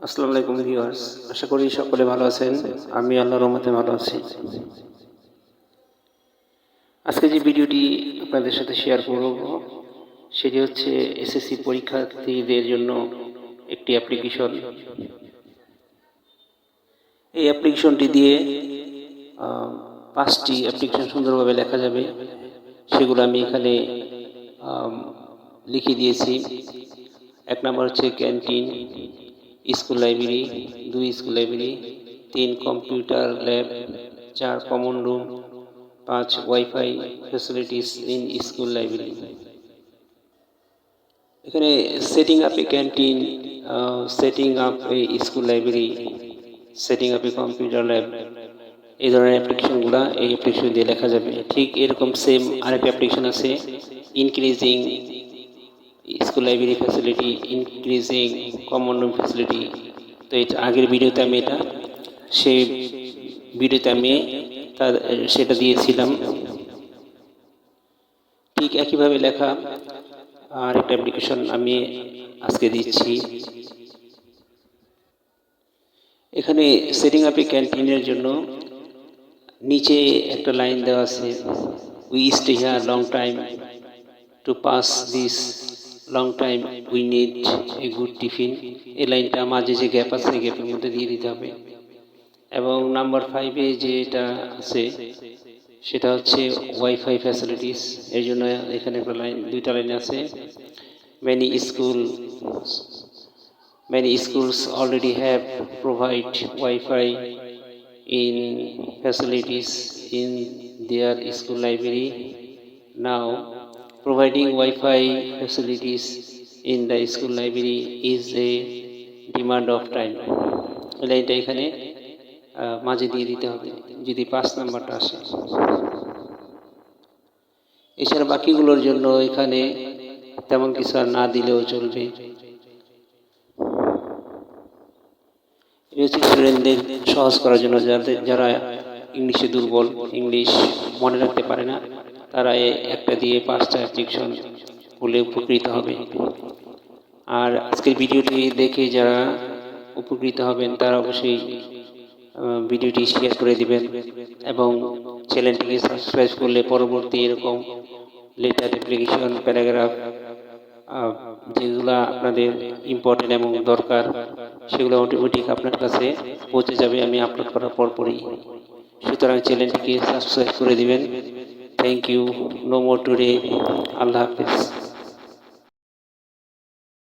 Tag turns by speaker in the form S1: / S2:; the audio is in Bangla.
S1: আসসালামু আলাইকুম ভিউয়ার্স, আশা করি সকলে ভালো আছেন, আমি আল্লাহর রহমতে ভালো আছি। আজকে যে ভিডিওটি আপনাদের সাথে শেয়ার করব, সেটি হচ্ছে এসএসসি পরীক্ষার্থীদের জন্য একটি অ্যাপ্লিকেশন। এই অ্যাপ্লিকেশনটি দিয়ে পাঁচটি অ্যাপ্লিকেশন সুন্দরভাবে লেখা যাবে, সেগুলো আমি এখানে লিখে দিয়েছি। এক নম্বর হচ্ছে ক্যান্টিন স্কুল লাইব্রেরি, দুই স্কুল লাইব্রেরি, তিন কম্পিউটার ল্যাব, চার কমন রুম, পাঁচ WiFi facilities in school library. এখানে setting up a canteen setting up a school library setting up a computer lab এই ধরনের অ্যাপ্লিকেশনগুলো এই অ্যাপ্লিকেশন দিয়ে লেখা যাবে। ঠিক এরকম সেম আরেকটি অ্যাপ্লিকেশন আছে increasing school library facility increasing common room facility তো এটা আগের ভিডিওতে আমি এটা, সেই ভিডিওতে আমি সেটা দিয়েছিলাম। ঠিক একইভাবে লেখা আর একটা অ্যাপ্লিকেশন আমি আজকে দিচ্ছি। এখানে সেটিং আপ ক্যান্টিনের জন্য নিচে একটা লাইন দেওয়া আছে we stay here long time to pass this long time we need a good tiffin এই লাইনটা মাঝে যে গ্যাপ আছে গ্যাপের মধ্যে দিয়ে দিতে হবে। এবং নাম্বার ফাইভে যেটা আছে সেটা হচ্ছে ওয়াইফাই ফ্যাসিলিটিস এর জন্য এখানে লাইন দুইটা লাইন আছে। Many school many schools already have provide Wi-Fi in facilities in their school library. Now, providing Wi-Fi facilities in the school library is a demand of time. এই লাইনটা এখানে মাঝে দিয়ে দিতে হবে, যদি পাঁচ নাম্বারটা আসে এছাড়া বাকিগুলোর জন্য এখানে তেমন কিছু আর না দিলেও চলবে এটি স্টুডেন্টদের সহজ করার জন্য যাদের, যারা ইংলিশে দুর্বল, ইংলিশ মনে রাখতে পারে না তারা একটা দিয়ে পাঁচটা অ্যাপ্লিকেশন বলে উপকৃত হবে। আর আজকের ভিডিওটি দেখে যারা উপকৃত হবেন, তারা অবশ্যই ভিডিওটি শেয়ার করে দিবেন এবং চ্যানেলটিকে সাবস্ক্রাইব করলে পরবর্তী এরকম লেটার অ্যাপ্লিকেশন প্যারাগ্রাফ যেগুলো আপনাদের ইম্পর্টেন্ট এবং দরকার, সেগুলো অটোমেটিক আপনার কাছে পৌঁছে যাবে, আমি আপলোড করার পরপরই। সুতরাং চ্যানেলটিকে সাবস্ক্রাইব করে দিবেন। Thank you no more today আল্লাহ হাফেজ